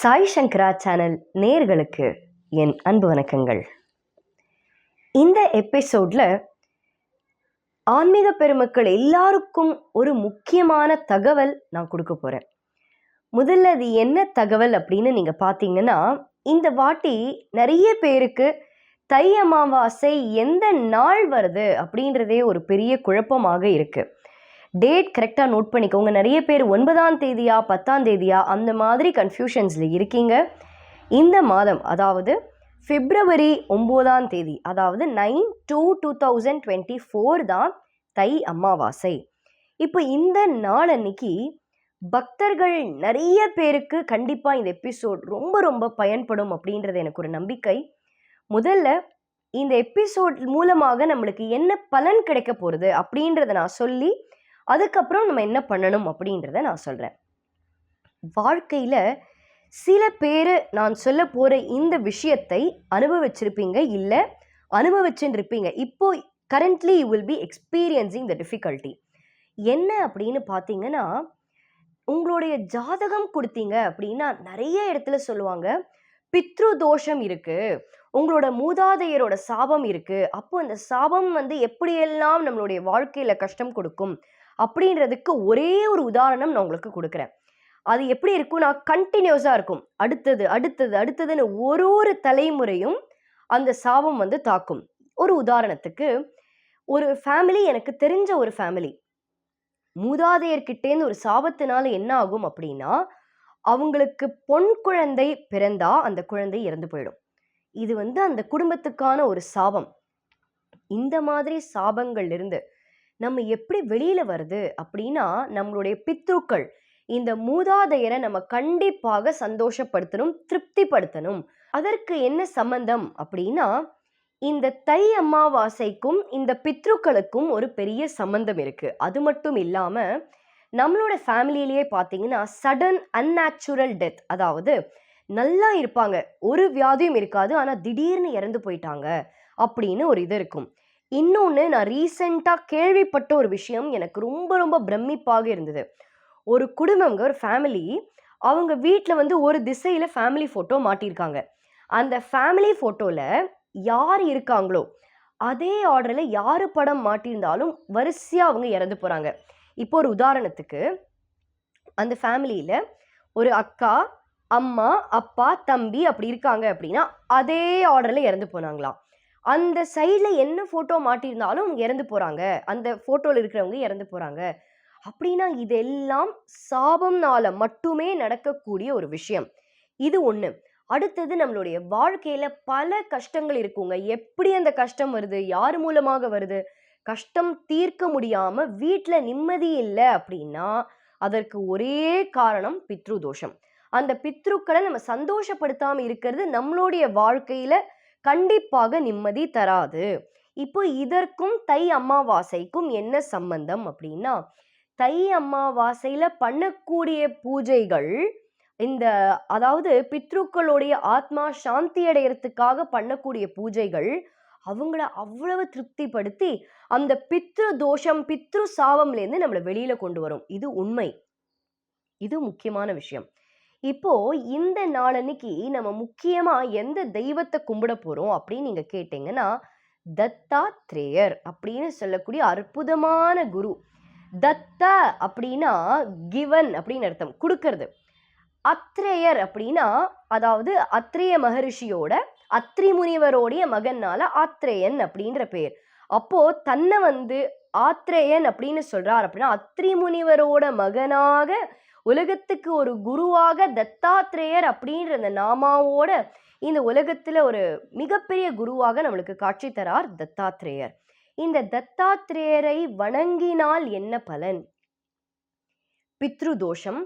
சாய் சங்கரா channel நேர்களுக்கு என் அன்பு வணக்கங்கள். இந்த எபிசோடில் ஆன்மீக பெருமக்கள் எல்லாருக்கும் ஒரு முக்கியமான தகவல் நான் கொடுக்க போகிறேன் முதல்ல அது என்ன தகவல் அப்படின்னு நீங்கள் பார்த்தீங்கன்னா இந்த வாட்டி நிறைய பேருக்கு தை அமாவாசை எந்த நாள் வருது அப்படின்றதே ஒரு பெரிய குழப்பமாக இருக்குது டேட் கரெக்டாக நோட் பண்ணிக்கோங்க. நிறைய பேர் ஒன்பதாம் தேதியா பத்தாம் தேதியா அந்த மாதிரி கன்ஃபியூஷன்ஸில் இருக்கீங்க. இந்த மாதம் அதாவது பிப்ரவரி ஒம்போதாம் தேதி அதாவது nine two two thousand twenty four தான் தை அமாவாசை. இப்போ இந்த நாள் அன்னைக்கு பக்தர்கள் நிறைய பேருக்கு கண்டிப்பாக இந்த எபிசோட் ரொம்ப ரொம்ப பயன்படும் அப்படின்றது எனக்கு ஒரு நம்பிக்கை. முதல்ல இந்த எபிசோட் மூலமாக நம்மளுக்கு என்ன பலன் கிடைக்க போகிறது அப்படின்றத நான் சொல்லி அதுக்கப்புறம் நம்ம என்ன பண்ணணும் அப்படின்றத நான் சொல்கிறேன் வாழ்க்கையில் சில பேர் நான் சொல்ல போகிற இந்த விஷயத்தை அனுபவிச்சிருப்பீங்க இல்லை அனுபவிச்சுன்னு இருப்பீங்க இப்போ currently you will be experiencing the difficulty என்ன அப்படின்னு பார்த்தீங்கன்னா உங்களுடைய ஜாதகம் கொடுத்தீங்க அப்படின்னா நிறைய இடத்துல சொல்லுவாங்க பித்ரு தோஷம் இருக்குது உங்களோட மூதாதையரோட சாபம் இருக்குது அப்போ அந்த சாபம் வந்து எப்படியெல்லாம் நம்மளுடைய வாழ்க்கையில் கஷ்டம் கொடுக்கும்? அப்படின்றதுக்கு ஒரே ஒரு உதாரணம் நான் உங்களுக்கு கொடுக்குறேன். அது எப்படி இருக்கும்னா கண்டினியூஸாக இருக்கும். அடுத்தது அடுத்தது அடுத்ததுன்னு ஒரு ஒரு தலைமுறையும் அந்த சாபம் வந்து தாக்கும். ஒரு உதாரணத்துக்கு ஒரு ஃபேமிலி எனக்கு தெரிஞ்ச ஒரு ஃபேமிலி மூதாதையர்கிட்டேருந்து ஒரு சாபத்தினால என்ன ஆகும் அப்படின்னா அவங்களுக்கு பொன் குழந்தை பிறந்தா அந்த குழந்தை இறந்து போயிடும். இது வந்து அந்த குடும்பத்துக்கான ஒரு சாபம். இந்த மாதிரி சாபங்கள்லேருந்து இருந்து நம்ம எப்படி வெளியில் வருது அப்படின்னா நம்மளுடைய பித்ருக்கள். இந்த மூதாதையரை நம்ம கண்டிப்பாக சந்தோஷப்படுத்தணும் திருப்திப்படுத்தணும். அதற்கு என்ன சம்பந்தம் அப்படின்னா இந்த தை அமாவாசைக்கும் இந்த பித்ருக்களுக்கும் ஒரு பெரிய சம்பந்தம் இருக்குது அது மட்டும் இல்லாமல் நம்மளோட ஃபேமிலியிலேயே பார்த்தீங்கன்னா சடன் அன்நேச்சுரல் டெத் அதாவது நல்லா இருப்பாங்க. ஒரு வியாதியும் இருக்காது ஆனால் திடீர்னு இறந்து போயிட்டாங்க அப்படின்னு ஒரு இது இருக்கும். இன்னொன்று நான் ரீசெண்டாக கேள்விப்பட்ட ஒரு விஷயம் எனக்கு ரொம்ப ரொம்ப பிரமிப்பாக இருந்தது. ஒரு குடும்பங்க ஒரு ஃபேமிலி அவங்க வீட்டில் வந்து ஒரு திசையில் ஃபேமிலி ஃபோட்டோ மாட்டியிருக்காங்க அந்த ஃபேமிலி ஃபோட்டோவில் யார் இருக்காங்களோ அதே ஆர்டரில் யார் படம் மாட்டியிருந்தாலும் வரிசையாக அவங்க இறந்து போகிறாங்க இப்போ ஒரு உதாரணத்துக்கு அந்த ஃபேமிலியில் ஒரு அக்கா அம்மா அப்பா தம்பி அப்படி இருக்காங்க அப்படின்னா அதே ஆர்டரில் இறந்து போனாங்களாம். அந்த சைடில் என்ன ஃபோட்டோ மாட்டியிருந்தாலும் அவங்க இறந்து போகிறாங்க அந்த ஃபோட்டோவில் இருக்கிறவங்க இறந்து போகிறாங்க அப்படின்னா இதெல்லாம் சாபம்னால மட்டுமே நடக்கக்கூடிய ஒரு விஷயம். இது ஒன்று அடுத்தது நம்மளுடைய வாழ்க்கையில் பல கஷ்டங்கள் இருக்குங்க. எப்படி அந்த கஷ்டம் வருது? யார் மூலமாக வருது? கஷ்டம் தீர்க்க முடியாமல் வீட்டில் நிம்மதி இல்லை அப்படின்னா அதற்கு ஒரே காரணம் பித்ரு தோஷம் அந்த பித்ருக்களை நம்ம சந்தோஷப்படுத்தாமல் இருக்கிறது நம்மளுடைய வாழ்க்கையில் கண்டிப்பாக நிம்மதி தராது. இப்போ இதற்கும் தை அமாவாசைக்கும் என்ன சம்பந்தம் அப்படின்னா தை அமாவாசையில் பண்ணக்கூடிய பூஜைகள் இந்த அதாவது பித்ருக்களுடைய ஆத்மா சாந்தி அடையிறதுக்காக பண்ணக்கூடிய பூஜைகள் அவங்கள அவ்வளவு திருப்திப்படுத்தி அந்த பித்ரு தோஷம் பித்ரு சாபம்லேருந்து நம்மளை வெளியில கொண்டு வரும். இது உண்மை. இது முக்கியமான விஷயம். இப்போ இந்த நாளன்னைக்கு நம்ம முக்கியமா எந்த தெய்வத்தை கும்பிட போறோம் அப்படின்னு நீங்க கேட்டீங்கன்னா தத்தாத்ரேயர் அப்படின்னு சொல்லக்கூடிய அற்புதமான குரு. தத்தா அப்படின்னா கிவன் அப்படின்னு அர்த்தம் கொடுக்கறது. அத்ரேயர் அப்படின்னா அதாவது அத்ரேய மகரிஷியோட அத்ரி முனிவரோடைய மகன்னால ஆத்ரேயன் அப்படின்ற பேர் அப்போ தன்னை வந்து ஆத்ரேயன் அப்படின்னு சொல்றார் அப்படின்னா அத்ரி முனிவரோட மகனாக உலகத்துக்கு ஒரு குருவாக தத்தாத்ரேயர் அப்படின்ற அந்த நாமாவோட இந்த உலகத்துல ஒரு மிகப்பெரிய குருவாக நம்மளுக்கு காட்சி தரார் தத்தாத்ரேயர் இந்த தத்தாத்ரேயரை வணங்கினால் என்ன பலன்? பித்ரு தோஷம்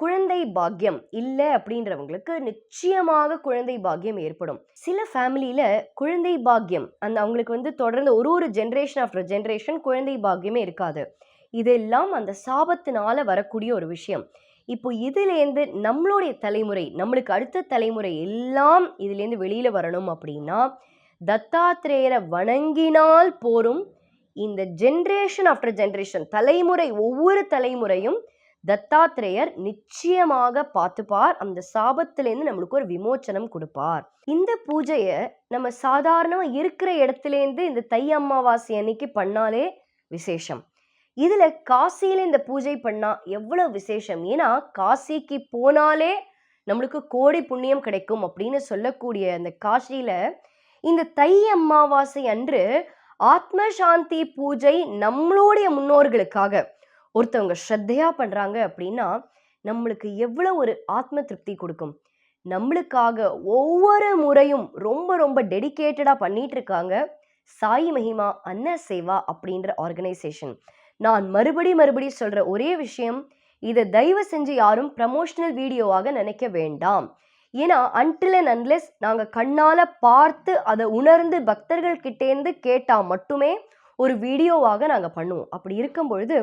குழந்தை பாக்கியம் இல்லை அப்படின்றவங்களுக்கு நிச்சயமாக குழந்தை பாக்கியம் ஏற்படும். சில ஃபேமிலியில் குழந்தை பாக்கியம் அந்த அவங்களுக்கு வந்து தொடர்ந்து ஒரு ஒரு ஜென்ரேஷன் ஆஃப்டர் ஜென்ரேஷன் குழந்தை பாக்கியமே இருக்காது. இதெல்லாம் அந்த சாபத்தினால வரக்கூடிய ஒரு விஷயம். இப்போ இதுலேருந்து நம்மளுடைய தலைமுறை நம்மளுக்கு அடுத்த தலைமுறை எல்லாம் இதுலேருந்து வெளியில் வரணும் அப்படின்னா தத்தாத்திரேயரை வணங்கினால் போரும் இந்த ஜென்ரேஷன் ஆஃப்டர் ஜென்ரேஷன் தலைமுறை ஒவ்வொரு தலைமுறையும் தத்தாத்திரேயர் நிச்சயமாக பார்த்துப்பார். அந்த சாபத்திலேருந்து நம்மளுக்கு ஒரு விமோச்சனம் கொடுப்பார். இந்த பூஜையை நம்ம சாதாரணமாக இருக்கிற இடத்துலேருந்து இந்த தை அமாவாசை அன்னைக்கு பண்ணாலே விசேஷம். இதில் காசியில இந்த பூஜை பண்ணால் எவ்வளோ விசேஷம்? ஏன்னா காசிக்கு போனாலே நம்மளுக்கு கோடி புண்ணியம் கிடைக்கும் அப்படின்னு சொல்லக்கூடிய அந்த காசியில் இந்த தை அமாவாசை அன்று ஆத்ம சாந்தி பூஜை நம்மளுடைய முன்னோர்களுக்காக ஒருத்தவங்க ஸ்ரத்தையா பண்ணுறாங்க அப்படின்னா நம்மளுக்கு எவ்வளோ ஒரு ஆத்ம திருப்தி கொடுக்கும். நம்மளுக்காக ஒவ்வொரு முறையும் ரொம்ப ரொம்ப டெடிக்கேட்டடாக பண்ணிட்டு இருக்காங்க சாய் மஹிமா அன்ன சேவா அப்படின்ற ஆர்கனைசேஷன் நான் மறுபடி மறுபடி சொல்கிற ஒரே விஷயம் இதை தயவு செஞ்சு யாரும் ப்ரமோஷனல் வீடியோவாக நினைக்க வேண்டாம். ஏன்னா அன்டில் அண்ட் அன்லெஸ் நாங்கள் கண்ணால் பார்த்து அதை உணர்ந்து பக்தர்கள் கிட்டேருந்து கேட்டால் மட்டுமே ஒரு வீடியோவாக நாங்கள் பண்ணுவோம். அப்படி இருக்கும் பொழுது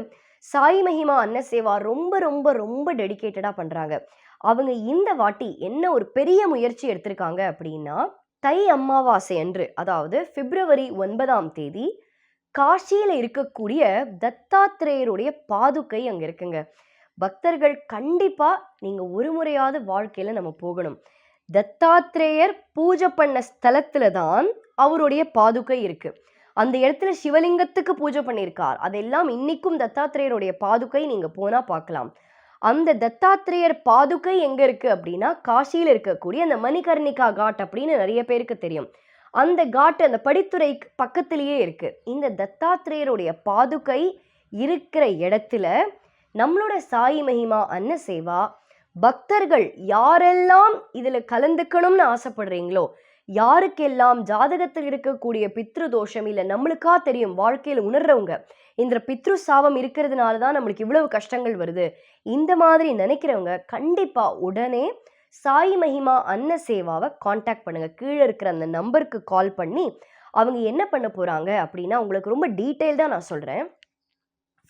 சாய் மஹிமா அன்ன சேவா ரொம்ப ரொம்ப ரொம்ப டெடிகேட்டடாக பண்ணுறாங்க அவங்க இந்த வாட்டி என்ன ஒரு பெரிய முயற்சி எடுத்திருக்காங்க அப்படின்னா தை அம்மாவாசை அன்று அதாவது பிப்ரவரி ஒன்பதாம் தேதி காசியில் இருக்கக்கூடிய தத்தாத்திரேயருடைய பாதுகை அங்கே இருக்குங்க. பக்தர்கள் கண்டிப்பாக நீங்கள் ஒரு முறையாவது வாழ்க்கையில் நம்ம போகணும். தத்தாத்திரேயர் பூஜை பண்ண ஸ்தலத்தில் தான் அவருடைய பாதுகை இருக்குது அந்த இடத்துல சிவலிங்கத்துக்கு பூஜை பண்ணியிருக்கார். அதெல்லாம் இன்னைக்கும் தத்தாத்திரேயருடைய பாதுகை நீங்கள் போனால் பார்க்கலாம். அந்த தத்தாத்திரேயர் பாதுகை எங்கே இருக்குது அப்படின்னா காசியில் இருக்கக்கூடிய அந்த மணிகர்ணிகா காட் அப்படின்னு நிறைய பேருக்கு தெரியும். அந்த காட்டு அந்த படித்துறை பக்கத்திலேயே இருக்கு. இந்த தத்தாத்திரேயருடைய பாதுகை இருக்கிற இடத்துல நம்மளோட சாய் மகிமா அன்ன சேவா பக்தர்கள் யாரெல்லாம் இதில் கலந்துக்கணும்னு ஆசைப்படுறீங்களோ யாருக்கெல்லாம் ஜாதகத்தில் இருக்கக்கூடிய பித்ரு தோஷம் இல்லை நம்மளுக்கா தெரியும் வாழ்க்கையில் உணர்றவங்க இந்த பித்ரு சாபம் இருக்கிறதுனால தான் நம்மளுக்கு இவ்வளவு கஷ்டங்கள் வருது இந்த மாதிரி நினைக்கிறவங்க கண்டிப்பாக உடனே சாய் மஹிமா அன்ன சேவாவை காண்டாக்ட் பண்ணுங்கள் கீழே இருக்கிற அந்த நம்பருக்கு கால் பண்ணி அவங்க என்ன பண்ண போகிறாங்க அப்படின்னா உங்களுக்கு ரொம்ப டீட்டெயில்டாக நான் சொல்கிறேன்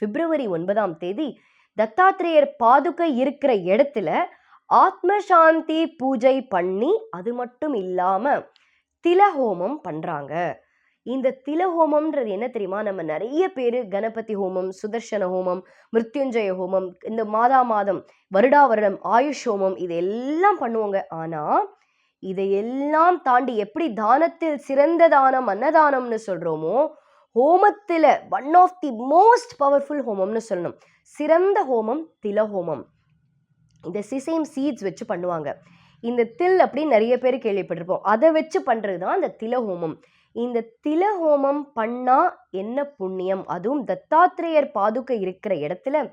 பிப்ரவரி ஒன்பதாம் தேதி தத்தாத்திரேயர் பாதுகை இருக்கிற இடத்துல ஆத்ம சாந்தி பூஜை பண்ணி அது மட்டும் இல்லாமல் திலஹோமம் பண்ணுறாங்க இந்த திலஹோமம்ன்றது என்ன தெரியுமா? நம்ம நிறைய பேர் கணபதி ஹோமம் சுதர்சன ஹோமம் மிருத்யுஞ்சய ஹோமம் இந்த மாதா மாதம் வருடா வருடம் ஆயுஷ் ஹோமம் இதெல்லாம் பண்ணுவோங்க. ஆனால் இதையெல்லாம் தாண்டி எப்படி தானத்தில் சிறந்த தானம் அன்னதானம்னு சொல்கிறோமோ ஹோமத்தில் one of the most powerful ஹோமம்னு சொல்லணும். சிறந்த ஹோமம் தில ஹோமம். இந்த சிசைம் சீட்ஸ் வச்சு பண்ணுவாங்க. இந்த தில் அப்படின்னு நிறைய பேர் கேள்விப்பட்டிருப்போம். அதை வச்சு பண்ணுறது தான் இந்த தில ஹோமம். இந்த தில ஹோமம் பண்ணா என்ன புண்ணியம்? அதுவும் தத்தாத்திரேயர் பாதுகை இருக்கிற இடத்துல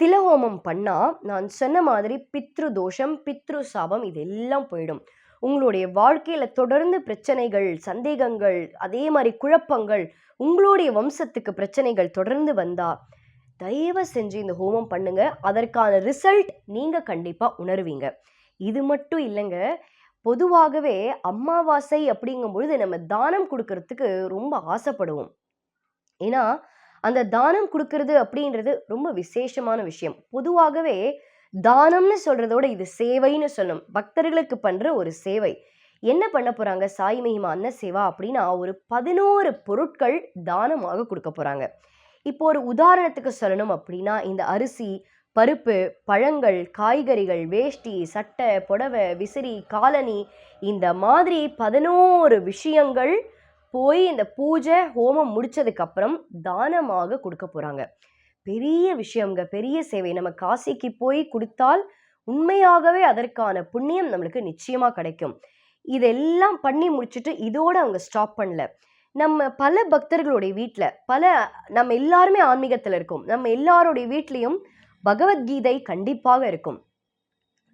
திலஹோமம் பண்ணா நான் சொன்ன மாதிரி பித்ரு தோஷம் பித்ரு சாபம் இதெல்லாம் போயிடும். உங்களுடைய வாழ்க்கையில தொடர்ந்து பிரச்சனைகள் சந்தேகங்கள் அதே மாதிரி குழப்பங்கள் உங்களுடைய வம்சத்துக்கு பிரச்சனைகள் தொடர்ந்து வந்தா தயவு செஞ்சு இந்த ஹோமம் பண்ணுங்க. அதற்கான ரிசல்ட் நீங்க கண்டிப்பா உணருவீங்க. இது மட்டும் இல்லைங்க பொதுவாகவே அமாவாசை அப்படிங்கும் பொழுது நம்ம தானம் கொடுக்கறதுக்கு ரொம்ப ஆசைப்படுவோம். ஏன்னா அந்த தானம் கொடுக்கறது அப்படின்றது ரொம்ப விசேஷமான விஷயம். பொதுவாகவே தானம்னு சொல்றதோட இது சேவைன்னு சொல்லணும் பக்தர்களுக்கு பண்ற ஒரு சேவை. என்ன பண்ண போறாங்க? சாய் மகிமா அன்ன சேவா அப்படின்னா ஒரு பதினோரு பொருட்கள் தானமாக கொடுக்க போறாங்க. இப்போ ஒரு உதாரணத்துக்கு சொல்லணும் அப்படின்னா இந்த அரிசி பருப்பு பழங்கள் காய்கறிகள் வேஷ்டி சட்டை புடவை விசிறி காலனி இந்த மாதிரி பதினோரு விஷயங்கள் போய் இந்த பூஜை ஹோமம் முடித்ததுக்கப்புறம் தானமாக கொடுக்க போகிறாங்க பெரிய விஷயங்க பெரிய சேவை. நம்ம காசிக்கு போய் கொடுத்தால் உண்மையாகவே அதற்கான புண்ணியம் நம்மளுக்கு நிச்சயமாக கிடைக்கும். இதெல்லாம் பண்ணி முடிச்சுட்டு இதோடு அவங்க ஸ்டாப் பண்ணல. நம்ம பல பக்தர்களுடைய வீட்டில் பல நம்ம எல்லாருமே ஆன்மீகத்தில் இருக்கோம். நம்ம எல்லாருடைய வீட்லேயும் பகவத்கீதை கண்டிப்பாக இருக்கும்.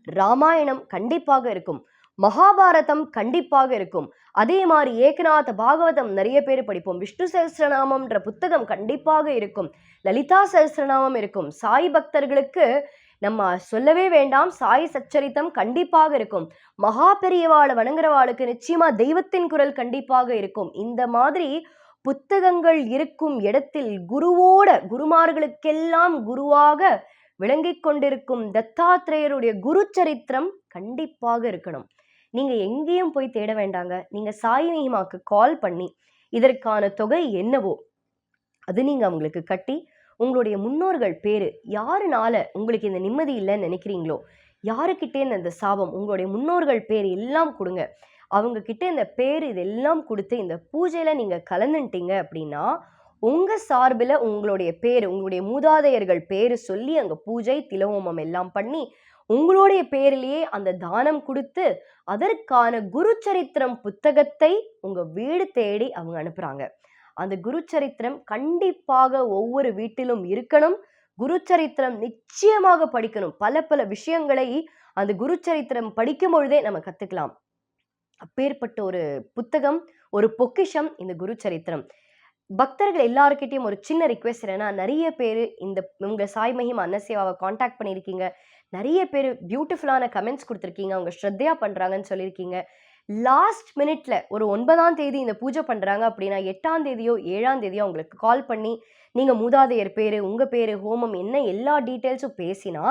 ராமாயணம் கண்டிப்பாக இருக்கும். மகாபாரதம் கண்டிப்பாக இருக்கும். அதே மாதிரி ஏகநாத பாகவதம் நிறைய பேர் படிப்போம். விஷ்ணு சஹசிரநாமம்ன்ற புத்தகம் கண்டிப்பாக இருக்கும். லலிதா சஹசிரநாமம் இருக்கும். சாய் பக்தர்களுக்கு நம்ம சொல்லவே வேண்டாம். சாய் சச்சரித்தம் கண்டிப்பாக இருக்கும். மகா பெரியவாளை வணங்குறவாளுக்கு நிச்சயமா தெய்வத்தின் குரல் கண்டிப்பாக இருக்கும். இந்த மாதிரி புத்தகங்கள் இருக்கும் இடத்தில் குருவோட குருமார்களுக்கெல்லாம் குருவாக விளங்கிக் கொண்டிருக்கும் தத்தாத்திரேயருடைய குரு சரித்திரம் கண்டிப்பாக இருக்கணும். நீங்க எங்கேயும் போய் தேட வேண்டாங்க. நீங்க சாய் மகிமாக்கு கால் பண்ணி இதற்கான தொகை என்னவோ அது நீங்க அவங்களுக்கு கட்டி உங்களுடைய முன்னோர்கள் பேரு யாருனால உங்களுக்கு இந்த நிம்மதி இல்லைன்னு நினைக்கிறீங்களோ யாருக்கிட்டே இந்த சாபம் உங்களுடைய முன்னோர்கள் பேர் எல்லாம் கொடுங்க. அவங்கக்கிட்ட இந்த பேர் இதெல்லாம் கொடுத்து இந்த பூஜையில் நீங்கள் கலந்துட்டீங்க அப்படின்னா உங்கள் சார்பில் உங்களுடைய பேர் உங்களுடைய மூதாதையர்கள் பேர் சொல்லி அங்கே பூஜை திலவோமம் எல்லாம் பண்ணி உங்களுடைய பேரிலேயே அந்த தானம் கொடுத்து அதற்கான குரு சரித்திரம் புத்தகத்தை உங்கள் வீடு தேடி அவங்க அனுப்புகிறாங்க அந்த குரு சரித்திரம் கண்டிப்பாக ஒவ்வொரு வீட்டிலும் இருக்கணும். குரு சரித்திரம் நிச்சயமாக படிக்கணும். பல பல விஷயங்களை அந்த குரு சரித்திரம் படிக்கும் பொழுதே நம்ம கற்றுக்கலாம் அப்பேற்பட்ட ஒரு புத்தகம் ஒரு பொக்கிஷம் இந்த குரு சரித்திரம் பக்தர்கள் எல்லாருக்கிட்டையும் ஒரு சின்ன ரிக்வெஸ்ட் என்னன்னா நிறைய பேர் இந்த உங்கள் சாய் மகிம் அன்னசேவாவை காண்டாக்ட் பண்ணியிருக்கீங்க. நிறைய பேர் பியூட்டிஃபுல்லான கமெண்ட்ஸ் கொடுத்துருக்கீங்க. அவங்க ஸ்ரத்தையாக பண்ணுறாங்கன்னு சொல்லியிருக்கீங்க. லாஸ்ட் மினிட்ல ஒரு ஒன்பதாம் தேதி இந்த பூஜை பண்ணுறாங்க அப்படின்னா எட்டாம் தேதியோ ஏழாம் தேதியோ அவங்களுக்கு கால் பண்ணி நீங்கள் மூதாதையர் பேர் உங்கள் பேர் ஹோமம் என்ன எல்லா டீட்டெயில்ஸும் பேசினா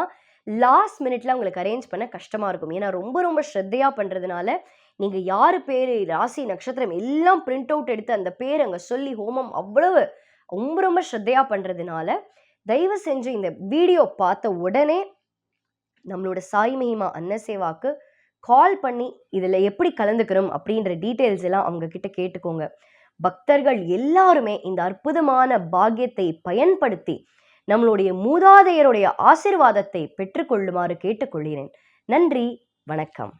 லாஸ்ட் மினிட்ல உங்களுக்கு அரேஞ்ச் பண்ண கஷ்டமாக இருக்கும். ஏன்னா ரொம்ப ரொம்ப ஸ்ரத்தையாக பண்ணுறதுனால நீங்கள் யாரு பேர் ராசி நட்சத்திரம் எல்லாம் பிரிண்ட் அவுட் எடுத்து அந்த பேர் அங்கே சொல்லி ஹோமம் அவ்வளவு ரொம்ப ரொம்ப ஸ்ரத்தையாக பண்ணுறதுனால தயவு செஞ்சு இந்த வீடியோ பார்த்த உடனே நம்மளோட சாய் மகிமா அன்னசேவாக்கு கால் பண்ணி இதில் எப்படி கலந்துக்கிறோம் அப்படின்ற டீட்டெயில்ஸ் எல்லாம் அவங்க கிட்ட கேட்டுக்கோங்க. பக்தர்கள் எல்லாருமே இந்த அற்புதமான பாக்கியத்தை பயன்படுத்தி நம்மளுடைய மூதாதையருடைய ஆசிர்வாதத்தை பெற்றுக்கொள்ளுமாறு கேட்டுக்கொள்கிறேன். நன்றி வணக்கம்.